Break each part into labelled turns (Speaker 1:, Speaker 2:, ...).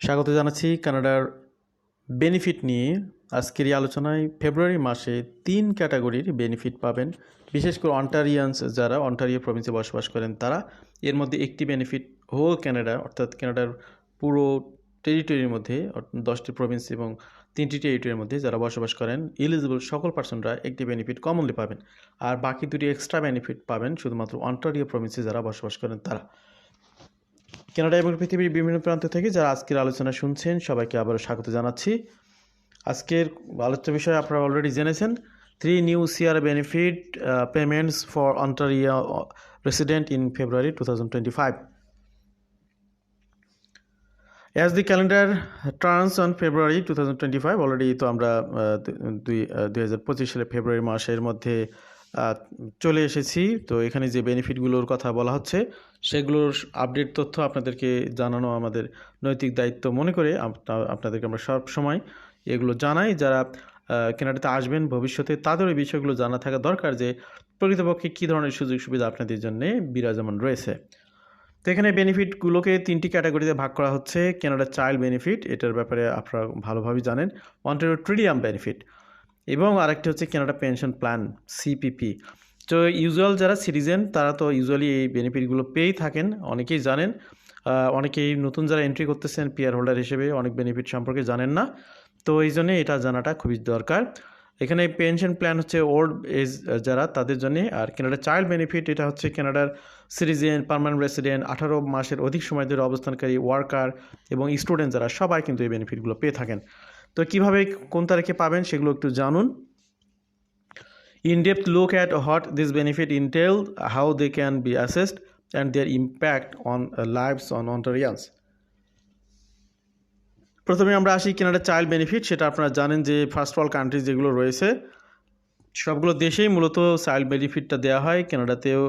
Speaker 1: স্বাগত জানাচ্ছি কানাডার বেনিফিট নিয়ে। আজকের এই আলোচনায় ফেব্রুয়ারি মাসে তিন ক্যাটাগরির বেনিফিট পাবেন। বিশেষ করে অন্টারিয়ান্স যারা অন্টারিও প্রভিন্সে বসবাস করেন, তারা এর মধ্যে একটি বেনিফিট হোল ক্যানাডা অর্থাৎ ক্যানাডার পুরো টেরিটরির মধ্যে দশটি প্রভিন্স এবং তিনটি টেরিটরির মধ্যে যারা বসবাস করেন ইলিজিবল সকল পার্সনরা একটি বেনিফিট কমনলি পাবেন। আর বাকি দুটি এক্সট্রা বেনিফিট পাবেন শুধুমাত্র অন্টারিও প্রভিন্সে যারা বসবাস করেন, তারা। কানাডা এবং পৃথিবীর বিভিন্ন প্রান্ত থেকে যারা আজকের আলোচনা শুনছেন, সবাইকে আবারও স্বাগত জানাচ্ছি। আজকের আলোচ্য বিষয় আপনারা অলরেডি জেনেছেন three new CR benefit payments for Ontario resident in February two thousand twenty five as the calendar turns on February two thousand twenty five already তো আমরা দুই দুই হাজার পঁচিশ সালে ফেব্রুয়ারি মাসের মধ্যে চলে এসেছি। তো এখানে যে বেনিফিটগুলোর কথা বলা হচ্ছে সেগুলোর আপডেট তথ্য আপনাদেরকে জানানো আমাদের নৈতিক দায়িত্ব মনে করে আপনাদেরকে আমরা সব সময় এগুলো জানাই। যারা আহ, কেনাডাতে আসবেন ভবিষ্যতে তাদের ওই বিষয়গুলো জানা থাকা দরকার যে প্রকৃতপক্ষে কী ধরনের সুযোগ সুবিধা আপনাদের জন্য বিরাজমান রয়েছে। তো এখানে বেনিফিটগুলোকে তিনটি ক্যাটাগরিতে ভাগ করা হচ্ছে। কেনাডা চাইল্ড বেনিফিট এটার ব্যাপারে আপনারা ভালোভাবেই জানেন। অন্টারিও ট্রিডিয়াম বেনিফিট এবং আরেকটি হচ্ছে কেনাডা পেনশন প্ল্যান, সিপিপি। তো ইউজুয়াল যারা সিটিজেন তারা তো ইউজুয়ালি এই বেনিফিটগুলো পেয়েই থাকেন, অনেকেই জানেন। অনেকেই নতুন যারা এন্ট্রি করতেছেন পিয়ার হোল্ডার হিসেবে অনেক বেনিফিট সম্পর্কে জানেন না। তো এই জন্যে এটা জানাটা খুবই দরকার। এখানে পেনশন প্ল্যান হচ্ছে ওল্ড এজ যারা, তাদের জন্য। আর কেনাডা চাইল্ড বেনিফিট এটা হচ্ছে কেনাডার সিটিজেন পার্মানেন্ট রেসিডেন্ট আঠারো মাসের অধিক সময় ধরে অবস্থানকারী ওয়ার্কার এবং স্টুডেন্ট যারা, সবাই কিন্তু এই বেনিফিটগুলো পেয়ে থাকেন। তো কীভাবে কোন তারিখে পাবেন সেগুলো একটু জানুন in-depth look at what this benefit entail, how they can be assessed, and their impact on uh, lives on. প্রথমে আমরা আসি কেনাডা চাইল্ড বেনিফিট সেটা আপনারা জানেন যে ফার্স্ট ওয়ার্ল্ড কান্ট্রিজ যেগুলো রয়েছে সবগুলো দেশেই মূলত চাইল্ড বেনিফিটটা দেওয়া হয় কানাডাতেও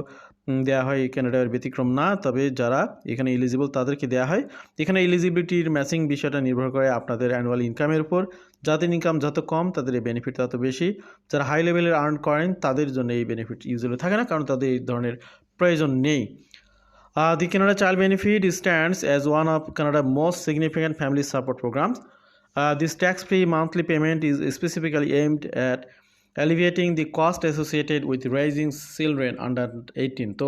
Speaker 1: দেওয়া হয় কানাডার ব্যতিক্রম না, তবে যারা এখানে এলিজিবল তাদেরকে দেওয়া হয়। এখানে এলিজিবিলিটির ম্যাচিং বিষয়টা নির্ভর করে আপনাদের অ্যানুয়াল ইনকামের উপর। যাদের ইনকাম যত কম, তাদের এই বেনিফিট তত বেশি। যারা হাই লেভেলের আর্ন করেন, তাদের জন্য এই বেনিফিট ইউজুয়ালি থাকে না, কারণ তাদের এই ধরনের প্রয়োজন নেই। The the child benefit stands as one of of most significant significant support support this tax free monthly payment is specifically specifically aimed at alleviating cost associated with raising children under 18 তো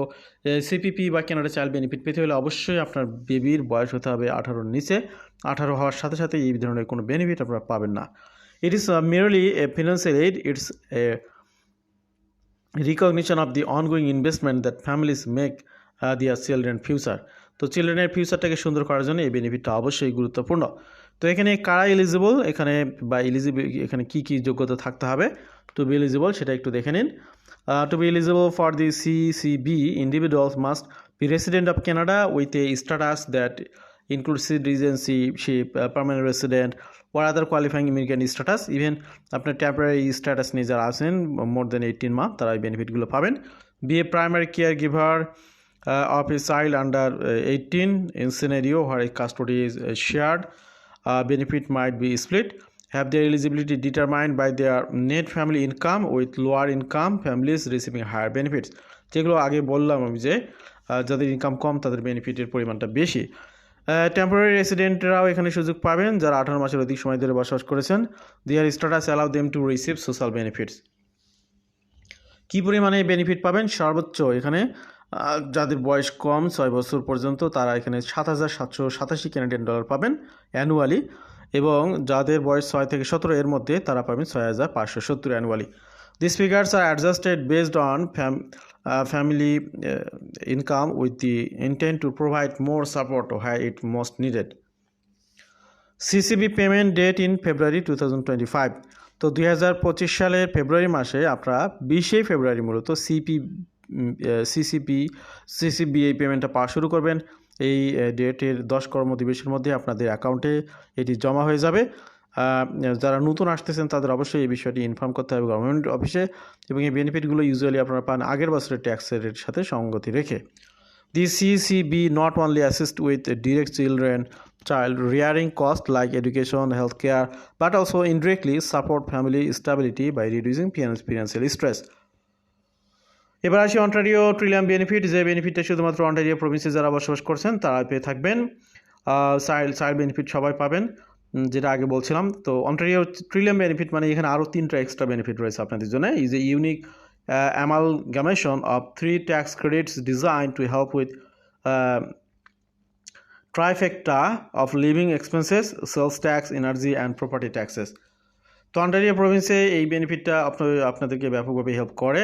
Speaker 1: CPP বা Canada child benefit পেতে হলে অবশ্যই আপনার বেবির বয়স হতে হবে আঠারোর নিচে। আঠারো হওয়ার সাথে সাথে এই ধরনের কোনো বেনিফিট আপনারা পাবেন না। It is merely a financial aid it's a recognition of the ongoing investment that families make uh, children future. তো চিলড্রেনের ফিউচারটাকে সুন্দর করার জন্য এই বেনিফিটটা অবশ্যই গুরুত্বপূর্ণ। তো এখানে কারা এলিজিবল এখানে বা এলিজিবল এখানে কি কি যোগ্যতা থাকতে হবে? টু বি এলিজিবল সেটা একটু দেখে নিন। To be eligible for the CCB individuals must be resident of Canada with a status that include citizenship, uh, permanent resident, or other qualifying immigrant status, even আপনার টেম্পোরারি স্ট্যাটাস নিয়ে যারা আছেন মোর দেন eighteen month তারা এই বেনিফিটগুলো পাবেন। Be a primary care giver of a child under eighteen in scenario where a custody is shared benefit might be split. Have their eligibility determined by their net family income with lower income families receiving higher benefits? যেগুলো আগে বললাম আমি যে যাদের income কম, তাদের বেনিফিটের পরিমাণটা বেশি। Temporary রেসিডেন্টরাও এখানে সুযোগ পাবেন যারা আঠারো মাসের অধিক সময় ধরে বসবাস করেছেন। Their status allow them to receive social benefits কী পরিমাণে বেনিফিট পাবেন? সর্বোচ্চ এখানে যাদের বয়স কম, ছয় বছর পর্যন্ত, তারা এখানে সাত হাজার সাতশো সাতাশি ক্যানাডিয়ান ডলার পাবেন অ্যানুয়ালি এবং যাদের বয়স ছয় থেকে সতেরো, এর মধ্যে তারা পাবেন ছয় হাজার পাঁচশো সত্তর annually this figures are adjusted based on fam family income with the intent to provide more support হ্যাঁ it most needed CCB payment date in February two thousand twenty five তো দুই হাজার পঁচিশ সালের ফেব্রুয়ারি মাসে আপনারা বিশে ফেব্রুয়ারি মূলত সিপি সিসিপি সিসিবি এই পেমেন্টটা পাওয়া শুরু করবেন। এই ডেটের দশ কর্মদিবসের মধ্যে আপনাদের অ্যাকাউন্টে এটি জমা হয়ে যাবে। যারা নতুন আসতেছেন তাদের অবশ্যই এই বিষয়টি ইনফর্ম করতে হবে গভর্নমেন্ট অফিসে এবং এই বেনিফিটগুলো ইউজুয়ালি আপনারা পান আগের বছরের ট্যাক্সের সাথে সঙ্গতি রেখে। The CCB not only assist with direct children child rearing costs like education, healthcare, but also indirectly support family stability by reducing financial stress. এবার আসি অন্টারিও ট্রিলিয়াম বেনিফিট যে বেনিফিটটা শুধুমাত্র অন্টারিও প্রভিন্সে যারা বসবাস করছেন তারা পেয়ে থাকবেন। সাইড সাইড বেনিফিট সবাই পাবেন যেটা আগে বলছিলাম। তো অন্টারিও ট্রিলিয়াম বেনিফিট মানে এখানে আরও তিনটা এক্সট্রা বেনিফিট রয়েছে আপনাদের জন্য। Is a unique amalgamation of three tax credits designed to help with uh, trifecta of living expenses, sales tax, energy and property taxes. তো অন্টারিও প্রভিন্সে এই বেনিফিটটা আপনাদেরকে ব্যাপকভাবে হেল্প করে।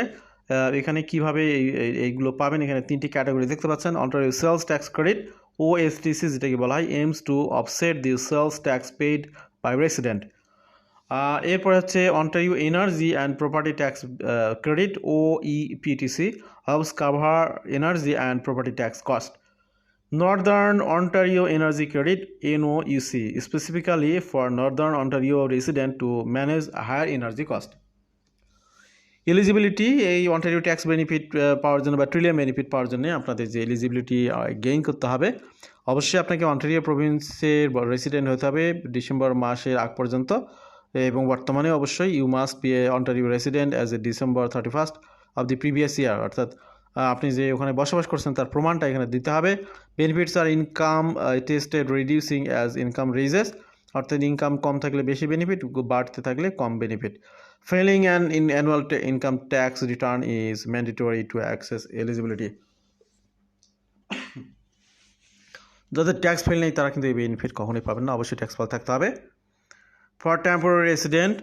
Speaker 1: এখানে কীভাবে এই- এই- এইগুলো পাবেন এখানে তিনটি ক্যাটাগরি দেখতে পাচ্ছেন Ontario sales tax credit O STC যেটাকে বলা হয় aims to offset the sales tax paid by resident এরপর হচ্ছে Ontario energy and property tax credit O EPTC cover energy and property tax cost. Northern Ontario Energy Credit NOEC specifically for Northern Ontario resident to manage a higher energy cost. Eligibility এই Ontario tax benefit পাওয়ার জন্য বা Trillium benefit পাওয়ার জন্য আপনাদের যে eligibility gain করতে হবে। অবশ্যই আপনাকে অন্টারিও প্রভিন্সের রেসিডেন্ট হতে হবে ডিসেম্বর মাসের আগ পর্যন্ত। এবং বর্তমানে অবশ্যই you must be a Ontario resident as a December thirty first of the previous year অর্থাৎ আপনি যে ওখানে বসবাস করছেন তার প্রমাণটা এখানে দিতে হবে। Benefits are income tested reducing as income raises অর্থাৎ ইনকাম কম থাকলে বেশি বেনিফিট বাড়তে থাকলে কম benefit filing and in annual income tax return is mandatory to access eligibility যাদের ট্যাক্স ফেল নেই, তারা কিন্তু এই বেনিফিট কখনোই পাবেন না। অবশ্যই ট্যাক্স ফাইল থাকতে হবে। ফর টেম্পোরারি রেসিডেন্ট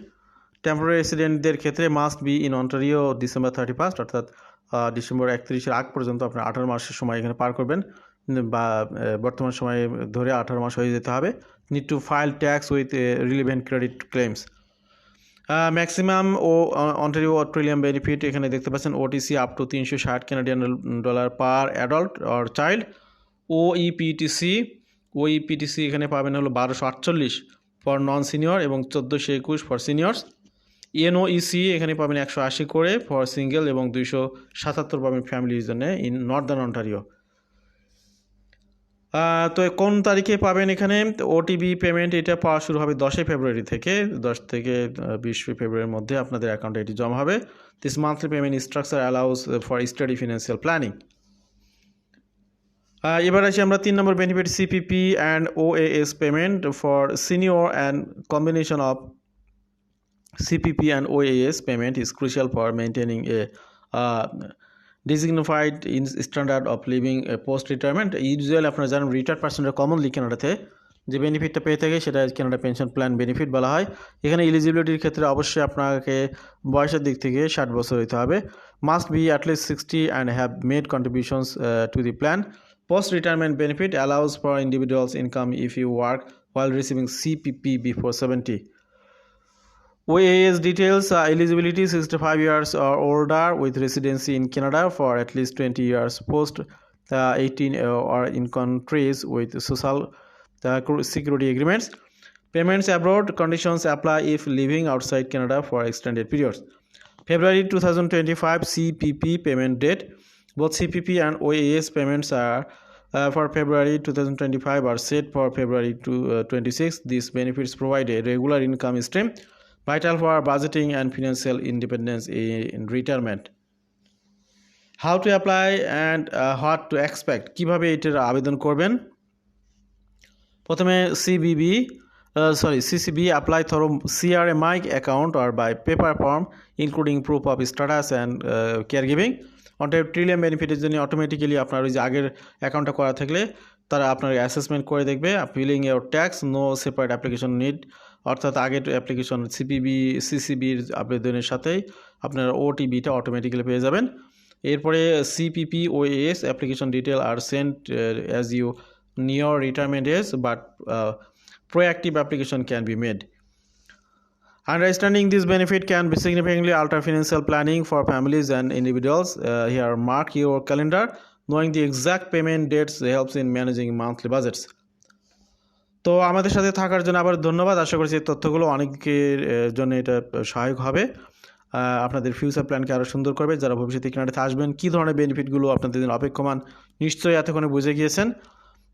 Speaker 1: টেম্পোরারি রেসিডেন্টদের ক্ষেত্রে must be in Ontario December thirty first অর্থাৎ ডিসেম্বর একত্রিশের আগ পর্যন্ত আপনার আঠারো মাসের সময় এখানে পার করবেন। বা বর্তমান সময়ে ধরে আঠারো মাস হয়ে যেতে হবে। Need to file tax with relevant credit claims maximum O Ontario Australian benefit এখানে দেখতে পাচ্ছেন ওটিসি আপ টু তিনশো ষাট Canadian dollar per adult or child O EPTC O EPTC এখানে পাবেন হলো বারোশো আটচল্লিশ ফর নন সিনিয়র এবং চোদ্দোশো একুশ ফর সিনিয়র্স এনওইসি এখানে পাবেন একশো আশি করে ফর সিঙ্গেল এবং দুইশো সাতাত্তর পাবেন ফ্যামিলির জন্য ইন নর্দার্ন অন্টারিও তো কোন তারিখে পাবেন এখানে? ওটিবি পেমেন্ট এটা পাওয়া শুরু হবে দশই ফেব্রুয়ারি থেকে দশ থেকে বিশ ফেব্রুয়ারির মধ্যে আপনাদের অ্যাকাউন্টে এটি জমা হবে। This monthly payment structure allows for study financial planning এবার আসি আমরা তিন নম্বর benefit CPP and OAS payment for senior and combination of CPP and OAS payment is crucial for maintaining a uh, dignified in standard of living post retirement usually আপনারা জানেন retired পার্সনরা commonly কেনাডাতে যে বেনিফিটটা পেয়ে থাকে, সেটা কেনাডা পেনশন প্ল্যান বেনিফিট বলা হয়। এখানে এলিজিবিলিটির ক্ষেত্রে অবশ্যই আপনাকে বয়সের দিক থেকে ষাট বছর হতে হবে। Must be at least sixty and have made contributions to the plan post retirement benefit allows for individuals income if you work while receiving CPP before 70. OAS details uh, eligibility 65 years or older with residency in Canada for at least 20 years post uh, 18 uh, or in countries with social uh, security agreements. Payments abroad conditions apply if living outside Canada for extended periods. February 2025 CPP payment date. Both CPP and OAS payments are uh, for February 2025 are set for February to, uh, 26. These benefits provide a regular income stream vital for budgeting and financial independence in, retirement. How to apply and uh, what to expect. কীভাবে এটার আবেদন করবেন? প্রথমে CBB sorry CCB apply through CRA my account or by paper form including proof of status and care giving Ontario Trillium বেনিফিটের জন্য automatically আপনার ওই যে আগের অ্যাকাউন্টটা করা থাকলে তারা আপনার অ্যাসেসমেন্ট করে দেখবে filing your tax no separate application need অর্থাৎ আগে তো অ্যাপ্লিকেশন সিপিবি সিসিবির আবেদনের সাথেই আপনার ওটিবিটা অটোমেটিক্যালি পেয়ে যাবেন। এরপরে CPP OAS application detail are sent as you near retirement as but proactive application can be made understanding this benefit can be significantly alter financial planning for families and individuals here mark your calendar knowing the exact payment dates helps in managing monthly budgets তো আমাদের সাথে থাকার জন্য আবার ধন্যবাদ। আশা করছি এই তথ্যগুলো অনেকের জন্য এটা সহায়ক হবে। আপনাদের ফিউচার প্ল্যানকে আরও সুন্দর করবে। যারা ভবিষ্যতে কিনারাতে আসবেন, কী ধরনের বেনিফিটগুলো আপনাদের জন্য অপেক্ষমান নিশ্চয়ই এতক্ষণে বুঝে গিয়েছেন।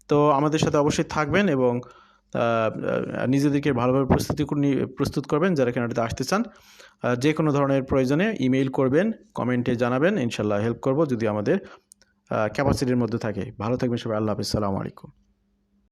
Speaker 1: তো আমাদের সাথে অবশ্যই থাকবেন এবং নিজেদেরকে ভালোভাবে প্রস্তুতি প্রস্তুত করবেন যারা কেনাডাতে আসতে চান। যে কোনো ধরনের প্রয়োজনে ইমেইল করবেন কমেন্টে জানাবেন। ইনশাল্লাহ হেল্প করব যদি আমাদের ক্যাপাসিটির মধ্যে থাকে। ভালো থাকবেন সবাই। আল্লাহ হাফিজ। সালামু আলাইকুম।